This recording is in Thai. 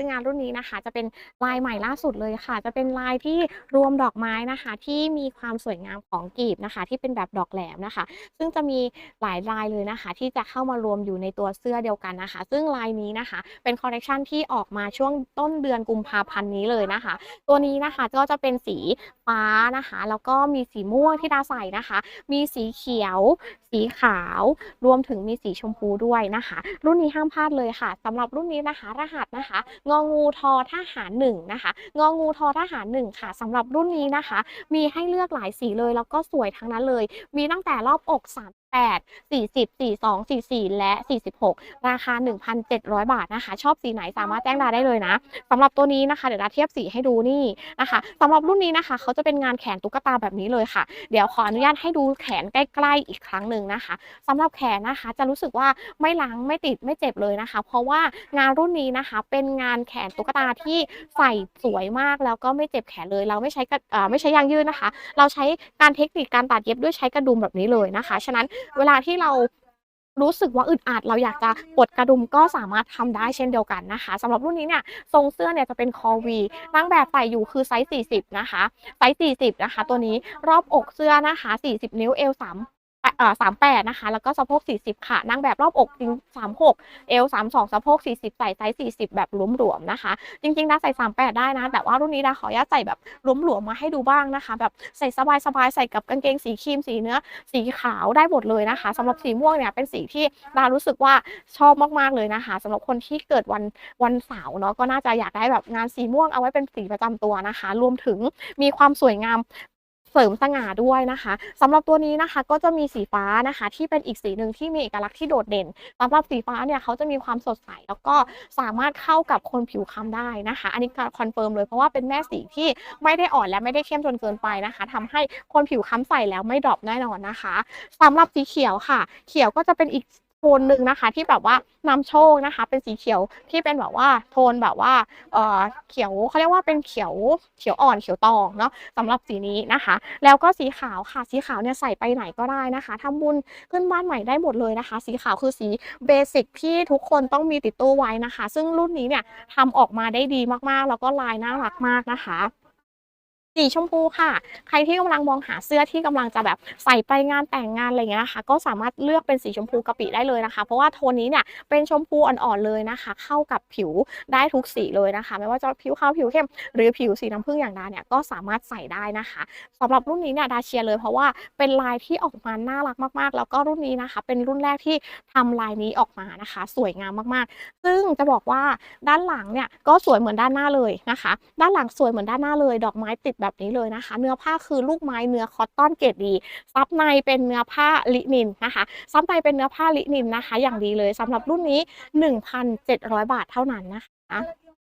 ซึ่งงานรุ่นนี้นะคะ จะเป็นลายใหม่ล่าสุดเลยค่ะ จะเป็นลายที่รวมดอกไม้นะคะ ที่มีความสวยงามของกลีบนะคะ ที่เป็นแบบดอกแหลมนะคะ ซึ่งจะมีหลายลายเลยนะคะ ที่จะเข้ามารวมอยู่ในตัวเสื้อเดียวกันนะคะ ซึ่งลายนี้นะคะ เป็นคอลเลกชันที่ออกมาช่วงต้นเดือนกุมภาพันธ์นี้เลยนะคะ ตัวนี้นะคะก็จะเป็นสีฟ้านะคะ แล้วก็มีสีม่วงที่ดาใส่นะคะ มีสีเขียว สีขาว รวมถึงมีสีชมพูด้วยนะคะ รุ่นนี้ห้ามพลาดเลยค่ะสำหรับรุ่นนี้นะคะ รหัสนะคะงองูทอทหารหนึ่งนะคะงองูทอทหารหนึ่งค่ะสำหรับรุ่นนี้นะคะ มีให้เลือกหลายสีเลยแล้วก็สวยทั้งนั้นเลย มีตั้งแต่รอบอก 38 40 42 44 และ 46 ราคา 1,700 บาทนะคะ ชอบสีไหนสามารถแจ้งดาได้เลยนะสำหรับตัวนี้นะคะ เดี๋ยวดาเทียบสีให้ดูนี่นะคะสำหรับรุ่นนี้นะคะ เขาจะเป็นงานแขนตุ๊กตาแบบนี้เลยค่ะ เดี๋ยวขออนุญาตให้ดูแขนใกล้ๆอีกครั้งหนึ่งนะคะสำหรับแขนนะคะจะรู้สึกว่าไม่ล้างไม่ติดไม่เจ็บเลยนะคะ เพราะว่างานรุ่นนี้นะคะ เป็นงานแขนตุ๊กตาที่ใส่สวยมากแล้วก็ไม่เจ็บแขนเลย เราไม่ใช้กระไม่ใช้ยางยืดนะคะ เราใช้การเทคนิคการตัดเย็บด้วยใช้กระดุมแบบนี้เลยนะคะ ฉะนั้นเวลาที่เรารู้สึกว่าอึดอัดเราอยากจะปลดกระดุมก็สามารถทำได้เช่นเดียวกันนะคะสำหรับรุ่นนี้เนี่ยทรงเสื้อเนี่ยจะเป็นคอวีนางแบบใส่อยู่คือไซส์40 นะคะไซส์40 นะคะ ตัวนี้รอบอกเสื้อนะคะ 40 นิ้วเอว3 เอ่อ38นะคะ แล้วก็สะโพก40ค่ะนางแบบรอบอกจริง36เอว32สะโพก40ใส่ไซส์40แบบหลวมๆนะคะ จริงๆดาใส่38ได้นะ แต่ว่ารุ่นนี้ดาขออนุญาตใส่แบบหลวมๆมาให้ดูบ้างนะคะ แบบใส่สบายๆใส่กับกางเกงสีครีมสีเนื้อ สีขาวได้หมดเลยนะคะสำหรับสีม่วงเนี่ยเป็นสีที่ดารู้สึกว่าชอบมากๆเลยนะคะสำหรับคนที่เกิดวันวันเสาร์เนาะก็น่าจะอยากได้แบบงานสีม่วงเอาไว้เป็นสีประจำตัวนะคะ รวมถึงมีความสวยงาม เสริมสง่าด้วยนะคะสำหรับตัวนี้นะคะก็จะมีสีฟ้านะคะ ที่เป็นอีกสีหนึ่งที่มีเอกลักษณ์ที่โดดเด่นสำหรับสีฟ้าเนี่ยเขาจะมีความสดใส แล้วก็สามารถเข้ากับคนผิวคล้ำได้นะคะ อันนี้คอนเฟิร์มเลยเพราะว่าเป็นแม่สีที่ไม่ได้อ่อนและไม่ได้เข้มจนเกินไปนะคะทำให้คนผิวคล้ำใส่แล้วไม่ดรอปแน่นอนนะคะสำหรับสีเขียวค่ะ เขียวก็จะเป็นอีก โทนหนึ่งนะคะ ที่แบบว่านำโชคนะคะ เป็นสีเขียวที่เป็นแบบว่าโทนแบบว่าเอ่อเขียวเขาเรียกว่าเป็นเขียวเขียวอ่อนเขียวตองเนาะสำหรับสีนี้นะคะ แล้วก็สีขาวค่ะสีขาวเนี่ยใส่ไปไหนก็ได้นะคะทำบุญขึ้นบ้านใหม่ได้หมดเลยนะคะ สีขาวคือสีเบสิกที่ทุกคนต้องมีติดตัวไว้นะคะ ซึ่งรุ่นนี้เนี่ยทำออกมาได้ดีมากๆ แล้วก็ลายน่ารักมากนะคะ สีชมพูค่ะ ใครที่กำลังมองหาเสื้อที่กำลังจะแบบใส่ไปงานแต่งงานอะไรเงี้ยนะคะ ก็สามารถเลือกเป็นสีชมพูกะปิได้เลยนะคะ เพราะว่าโทนนี้เนี่ยเป็นชมพูอ่อนๆเลยนะคะ เข้ากับผิวได้ทุกสีเลยนะคะ ไม่ว่าจะผิวขาวผิวเข้มหรือผิวสีน้ำผึ้งอย่างดาเนี่ยก็สามารถใส่ได้นะคะสำหรับรุ่นนี้เนี่ยดาเชียเลยเพราะว่าเป็นลายที่ออกมาน่ารักมากๆ แล้วก็รุ่นนี้นะคะ เป็นรุ่นแรกที่ทำลายนี้ออกมานะคะ สวยงามมากๆ ซึ่งจะบอกว่าด้านหลังเนี่ยก็สวยเหมือนด้านหน้าเลยนะคะ ด้านหลังสวยเหมือนด้านหน้าเลย ดอกไม้ติดแบบนี้เลยนะคะ เนื้อผ้าคือลูกไม้เนื้อคอตตอนเกรดดี ซับในเป็นเนื้อผ้าลินินนะคะซับในเป็นเนื้อผ้าลินินนะคะ อย่างดีเลยสำหรับรุ่นนี้ 1,700 บาทเท่านั้นนะคะ